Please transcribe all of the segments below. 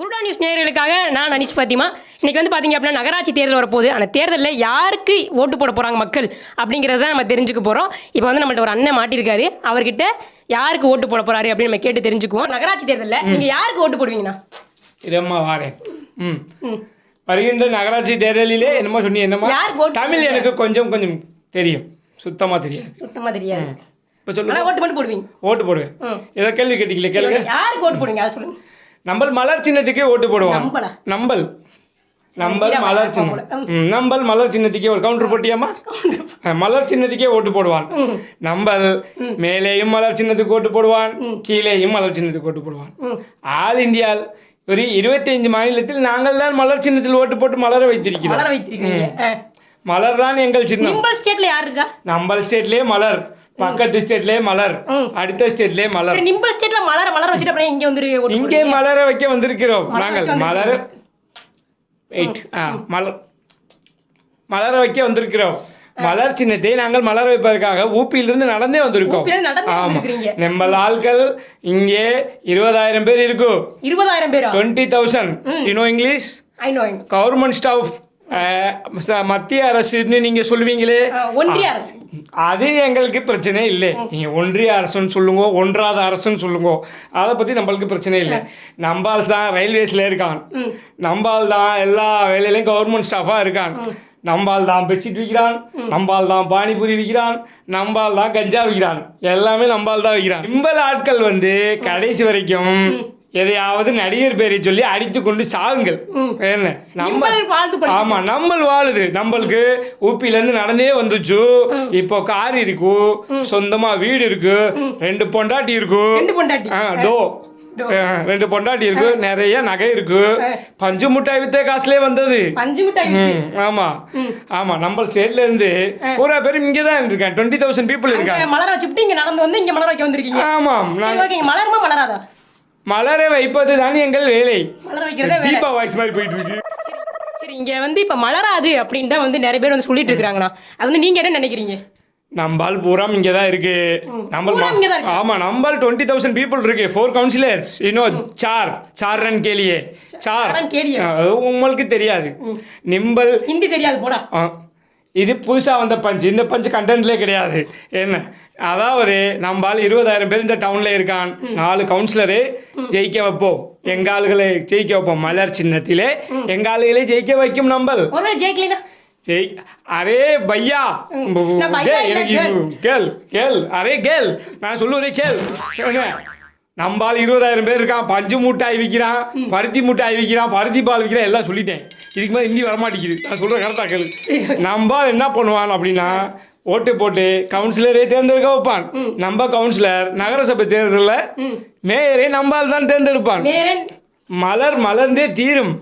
புருடா news நேயர்களுக்காக நான் அனிஷ் பாத்திமா இன்னைக்கு வந்து பார்த்தீங்க அப்படின்னா நகராட்சி தேர்தல் வரப்போகுது. அந்த தேர்தலில் யாருக்கு ஓட்டு போட போகிறாங்க மக்கள் அப்படிங்கிறத நம்ம தெரிஞ்சுக்க போகிறோம் இப்போ வந்து நம்மள்ட்ட ஒரு அண்ணன் மாட்டியிருக்காரு. அவர்கிட்ட யாருக்கு ஓட்டு போட போறாரு அப்படின்னு நம்ம கேட்டு தெரிஞ்சுக்குவோம். நகராட்சி தேர்தலில் நீங்கள் யாருக்கு ஓட்டு போடுவீங்கண்ணா? இதம்மா வாரேன் ம். வருகின்ற நகராட்சி தேர்தலிலே என்னமோ சொன்னி ஓட்டு தமிழ் எனக்கு கொஞ்சம் கொஞ்சம் தெரியும். சுத்தமாக தெரியாது. சுத்தமாக தெரியாது. இப்போ சொல்லுங்க. ஆனால் ஓட்டு மட்டும் போடுவீங்க. ஓட்டு போடுவேன். ஏதோ கேள்வி கேட்டீங்களே கேளுங்க. யாருக்கு ஓட்டு போடுவீங்க? அதை சொல்லுங்க. நம்பல் மலர் சின்னத்துக்கே ஓட்டு போடுவான். நம்பலா? நம்பல். மலர் சின்னம் நம்பல் மலர் சின்னத்துக்கே ஒரு கவுண்டர். போட்டியாமா மலர் சின்னத்துக்கே ஓட்டு போடுவான். நம்பல் மேலேயும் மலர் சின்னத்துக்கு ஓட்டு போடுவான். கீழேயும் மலர் சின்னத்துக்கு ஓட்டு போடுவான். ஆல் இந்தியாவில் ஒரு இருபத்தைந்து மாநிலத்தில் நாங்கள் தான் மலர் சின்னத்தில் ஓட்டு போட்டு மலர வைத்திருக்கிறோம். மலர தான் எங்கள் சின்னம். நிம்பல் ஸ்டேட்ல யார் இருக்கா? நம்பல் ஸ்டேட்லயே மலர். பக்கத்து ஸ்டேட்லயே மலர். அடுத்த ஸ்டேட்லயே மலர். நிம்பல் ஸ்டேட்ல மலர மலர வச்சுட்டு அப்படியே இங்க வந்து ஓட்டு இங்கே மலர வைக்க வந்திருக்கிறோம். நாங்கள் மலர் வெயிட் ஆ மலர் மலர வைக்க வந்திருக்கிறோம். மலர் சின்னத்தை நாங்கள் மலர வைப்பதற்காக ஊப்பியிலிருந்து நடந்தே வந்திருக்கோம். ஆமா. நம்ம ஆட்கள் இங்கே இருபதாயிரம் பேர் இருக்கும் இருபதாயிரம் பேரா? Twenty thousand you know English government staff மத்திய அரசுன்னு நீங்க சொல்லுவீங்களே? ஒன்றிய அரசு. அது எங்களுக்கு பிரச்சனை இல்லை. நீங்க ஒன்றிய அரசுன்னு சொல்லுங்க ஒன்றாத அரசுன்னு சொல்லுங்க அதை பத்தி நம்மளுக்கு பிரச்சனை இல்லை. நம்பால் தான் ரயில்வேஸ்ல இருக்கான். நம்பால் தான் எல்லா வேலையிலையும் கவர்மெண்ட் ஸ்டாஃபா இருக்கான். நம்பால் தான் பெட்ஷீட் விற்கிறான் நம்பால் தான் பானிபூரி விற்கிறான் நம்பால் தான் கஞ்சா விற்கிறான் எல்லாமே நம்பால் தான் விற்கிறான் இம்பல் ஆட்கள் வந்து கடைசி வரைக்கும் எதையாவது நடிகர் பேரை சொல்லி அடித்து கொண்டு சாகுங்கள். என்ன? நம்ம ஆமா நம்மள் வாழுது. நம்மளுக்கு ஊப்பில இருந்து நடந்தே வந்துச்சு. இப்போ கார் இருக்கு சொந்தமா வீடு இருக்கு ரெண்டு பொண்டாட்டி இருக்கு. ரெண்டு பொண்டாட்டி. ஆ, டோ. ரெண்டு பொண்டாட்டி இருக்கு நிறைய நகை இருக்கு. பஞ்சு முட்டாய் வித்த காசுலயே வந்தது. பஞ்சு மிட்டாய் ஆமா. ஆமா நம்ம ஸ்டேட்ல இருந்து பூரா பேரும் இங்கே தான் இருக்காங்க டுவெண்ட்டி தௌசண்ட் பீப்புள் இருக்காங்க. மலர வச்சுட்டு இங்க நடந்து வந்து இங்க மலர வைக்க வந்திருக்கீங்க. இங்க மலருமா மலராதா? மலரை வைப்பது தான் எங்கள் வேலை. மலர வைக்கிறதே வேலை. தீபா வாய்ஸ் மாதிரி போயிட்டு இருக்கு சரி, இங்க வந்து இப்ப மலராது அப்படின்னு தான் வந்து நிறைய பேர் வந்து சொல்லிட்டு இருக்காங்கண்ணா அது வந்து நீங்க என்ன நினைக்கிறீங்க? நம்பால் பூராம் இங்கே தான் இருக்கு நம்பல். ஆமா நம்பால் டுவெண்ட்டி தௌசண்ட் பீப்புள் இருக்கு. ஃபோர் கவுன்சிலர்ஸ் இன்னும் சார் சார் ரன் கேலியே. சார். உங்களுக்கு தெரியாது. நிம்பல் ஹிந்தி தெரியாது போடா. இது புதுசாக வந்த பஞ்ச் இந்த பஞ்ச் கண்டென்ட்லே கிடையாது. என்ன? அதாவது நம்பால் இருபதாயிரம் பேர் இந்த டவுனில் இருக்கான். நாலு கவுன்சிலரு ஜெயிக்க வைப்போம். எங்க ஆளுகளை ஜெயிக்க வைப்போம். மலர் சின்னத்திலே. எங்க ஆளுகளை ஜெயிக்க வைக்கும் நம்பல். ஜெய் அரே பையா. இது கேள். கேள் அரே கேள். நான் சொல்லுவதே கேள். நம்பால் இருபதாயிரம் பேர் இருக்கான். பஞ்சு மூட்டாய் விற்கிறான் பருத்தி மூட்டாய் விற்கிறான் பருத்தி பால் விற்கிறான் எல்லாம் சொல்லிட்டேன். இதுக்கு மேலே ஹிந்தி வரமாட்டேங்குது. நான் சொல்கிறேன் கரெக்டாக கேளு. நம்பால் என்ன பண்ணுவான் அப்படின்னா ஓட்டு போட்டு கவுன்சிலரே தேர்ந்தெடுக்க வைப்பான். நம்ம கவுன்சிலர் நகரசபை தேர்தலில் மேயரே நம்பால் தான் தேர்ந்தெடுப்பான். மலர் மலர்ந்தே தீரும்.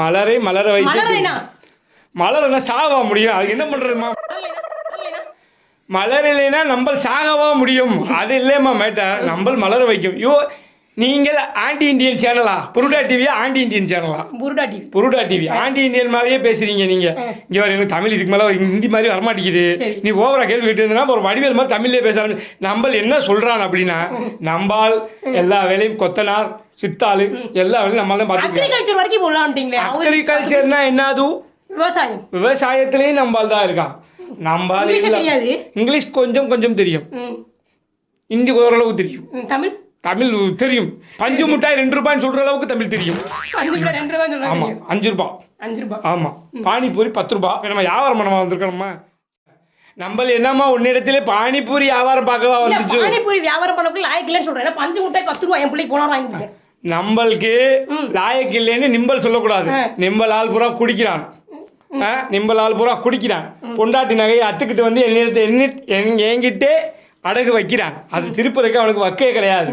மலரை மலர வைத்து மலர் என்ன சாகவா முடியும். அதுக்கு என்ன மலரலைனா மலர் இல்லைன்னா நம்ம சாகவா முடியும். அது இல்லையம்மா மேட்டர் நம்ம மலர வைக்கும். யோ நீங்கள் ஆன்டி இந்தியன் சேனலா? புருடா டிவியா ஆன்டி இந்தியன் சேனலா? புருடா டிவி. புருடா டிவி. ஆன்டி இந்தியன் மாதிரியே பேசுறீங்க நீங்க. இங்க வர எனக்கு தமிழ் இதுக்கு மேல ஹிந்தி மாதிரி வரமாட்டேங்குது. நீ ஓவரா கேள்வி கேட்டு இருந்தா ஒரு வடிவேல் மாதிரி தமிழ்லயே பேச நம்ம என்ன சொல்றான் அப்படின்னா நம்பால் எல்லா வேலையும் கொத்தனார் சித்தாளு எல்லா வேலையும் நம்ம தான் பார்த்துக்கலாம் அக்ரிகல்ச்சர் வரைக்கும் அக்ரிகல்ச்சர்னா என்னது? விவசாயம். விவசாயத்திலையும் நம்பால் தான் இருக்கான். இல்ல. தெரியாது? இங்கிலீஷ் கொஞ்சம் கொஞ்சம் தெரியும். ம், ஹிந்தி ஓரளவு தெரியும். ம், தமிழ்? தமிழ் தெரியும். பஞ்சு மிட்டாய் ரெண்டு ரூபாய்ன்னு சொல்ற அளவுக்கு தமிழ் தெரியும். அஞ்சு ரெண்டு சொல்றாங்க ஆமா அஞ்சு ரூபாய் அஞ்சு ரூபாய் ஆமா. பானிபூரி பத்து ரூபாய் இப்ப நம்ம வியாபாரம் பண்ணமா வந்திருக்கணுமா? நம்ம என்னம்மா உன்னிடத்திலே பானிபூரி வியாபாரம் பார்க்கவா இல்ல, வந்துச்சு? பானிபூரி வியாபாரம் பண்ணக்குள்ள லாய்க்கலன்னு சொல்றேன். ஏன்னா பஞ்சு முட்டாய் பத்து ரூபாய் என் பிள்ளைக்கு போனா வாங்கிட்டு நம்மளுக்கு லாயக்கு இல்லைன்னு நிம்பல் சொல்லக்கூடாது. நிம்பல் ஆள் பூரா குடிக்கிறான். நிம்பலால் பூரா குடிக்கிறான். பொண்டாட்டி நகையை அத்துக்கிட்டு வந்து என்னிடத்தை என்கிட்டே அடகு வைக்கிறான். அது திருப்பறதுக்கு அவனுக்கு வக்கே கிடையாது.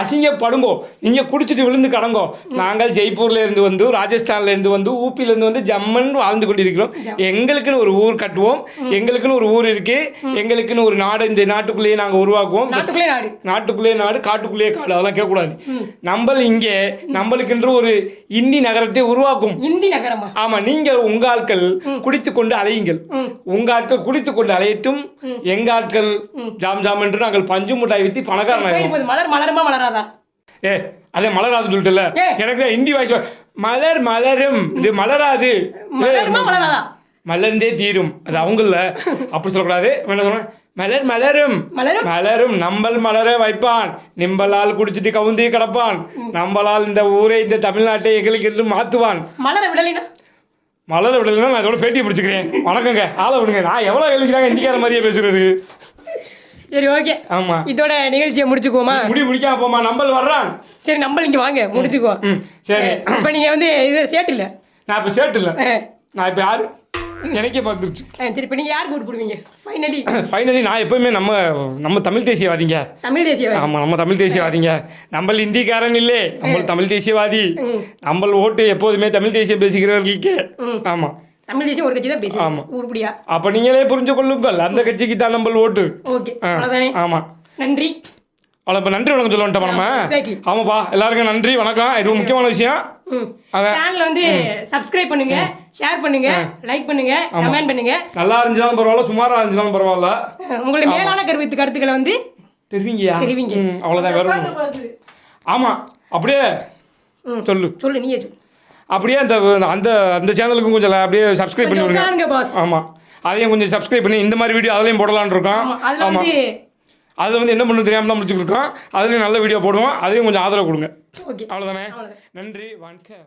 அசிங்கப்படுங்கோ. நீங்க குடிச்சிட்டு விழுந்து கடங்கோ. நாங்கள் ஜெய்ப்பூர்ல இருந்து வந்து ராஜஸ்தான்ல இருந்து வந்து ஊப்பில இருந்து வந்து ஜம்மன் வாழ்ந்து கொண்டிருக்கிறோம். எங்களுக்குன்னு ஒரு ஊர் கட்டுவோம். எங்களுக்குன்னு ஒரு ஊர் இருக்கு. எங்களுக்குன்னு ஒரு நாடு இந்த நாட்டுக்குள்ளேயே நாங்க உருவாக்குவோம். நாட்டுக்குள்ளே நாடு. காட்டுக்குள்ளேயே காடு. அதெல்லாம் கேட்கக்கூடாது. நம்மள் இங்கே நம்மளுக்கென்று ஒரு இந்தி நகரத்தை உருவாக்கும். இந்தி நகரமா? ஆமா நீங்கள் உங்க ஆட்கள் குடித்து கொண்டு அலையுங்கள். உங்க ஆட்கள் குடித்து கொண்டு அலையட்டும் எங்க ஆட்கள் ஜாம் ஜாம் என்று நாங்கள் பஞ்சு முட்டாய் வித்தி பணக்காரன். மலர் மலருமா மலராதா? ஏ அதே மலராதுன்னு சொல்லிட்டுல. எனக்கு தான் ஹிந்தி வாய்ஸ் மலர் மலரும். இது மலராது. மலராதா? மலர்ந்தே தீரும். அது அவங்கள அப்படி சொல்லக்கூடாது. என்ன சொல்றேன் மலர் மலரும். மலரும்? மலரும். நம்பல் மலர வைப்பான். நிம்பலால் குடிச்சிட்டு கவுந்தி கிடப்பான். நம்பலால் இந்த ஊரை இந்த தமிழ்நாட்டை எங்களுக்கு என்று மாத்துவான். மலர விடலைனா? மலர விடலைன்னா நான் இதோட பேட்டியை பிடிச்சிக்கிறேன். வணக்கங்க. ஆளை விடுங்க. நான் எவ்வளோ கேள்விக்கிறாங்க இந்திக்கார மாதிரியே பேசுறது? சரி ஓகே. ஆமா. இதோட நிகழ்ச்சியை முடிச்சுக்குவோமா? முடி முடிக்காம போமா நம்பல் வர்றான். சரி நம்ம இங்க வாங்க. முடிச்சுக்குவோம். சரி. இப்போ நீங்க வந்து இது சேட்டு இல்ல? நான் இப்போ சேட்டு இல்லை. நான் இப்போ யாரு? எனக்கே பார்த்துருச்சு சரி இப்போ நீங்க யாருக்கு ஓட்டு போடுவீங்க? ஃபைனலி ஃபைனலி நான் எப்பவுமே நம்ம நம்ம தமிழ் தேசியவாதிங்க. தமிழ் தேசிய ஆமாம் நம்ம தமிழ் தேசியவாதிங்க. நம்ம இந்திக்காரன் இல்லை. நம்ம தமிழ் தேசியவாதி. நம்ம ஓட்டு எப்போதுமே தமிழ் தேசியம் பேசுகிறவர்களுக்கு ஆமாம் தமிழ் தேசியம் ஒரு கட்சி தான் பேசுவோம் ஆமா. உருப்படியா அப்போ நீங்களே புரிஞ்சு கொள்ளுங்கள் அந்த கட்சிக்கு தான் நம்ம ஓட்டு. ஓகே. ஆமாம் நன்றி. அவ்வளோ இப்போ நன்றி வணக்கம் சொல்ல வந்துட்டோம் நம்ம. ஆமாப்பா எல்லாருக்கும் நன்றி வணக்கம். இது ஒரு முக்கியமான விஷயம். சேனலை வந்து சப்ஸ்கிரைப் பண்ணுங்க ஷேர் பண்ணுங்க லைக் பண்ணுங்க கமெண்ட் பண்ணுங்க. நல்லா இருந்துச்சாலும் பரவாயில்ல சுமாராக இருந்துச்சாலும் பரவாயில்ல. உங்களுடைய மேலான கருத்து கருத்துக்களை வந்து தெரிவிங்கயா தெரிவிங்க. அவ்வளோதான் வேற. ஆமாம் அப்படியே சொல்லு. சொல்லு நீயே சொல்லு. அப்படியே அந்த அந்த அந்த சேனலுக்கும் கொஞ்சம் அப்படியே சப்ஸ்கிரைப் பண்ணி விடுங்க ஆமாம் அதையும் கொஞ்சம் சப்ஸ்கிரைப் பண்ணி இந்த மாதிரி வீடியோ அதுலேயும் போடலான்னு இருக்கோம். ஆமாம் அதில் வந்து என்ன பண்ணு தெரியாமல் தான் முடிச்சுட்டு இருக்கோம். அதுலேயும் நல்ல வீடியோ போடுவோம். அதையும் கொஞ்சம் ஆதரவு கொடுங்க. ஓகே. அவ்வளோதானே. நன்றி. வணக்கம்.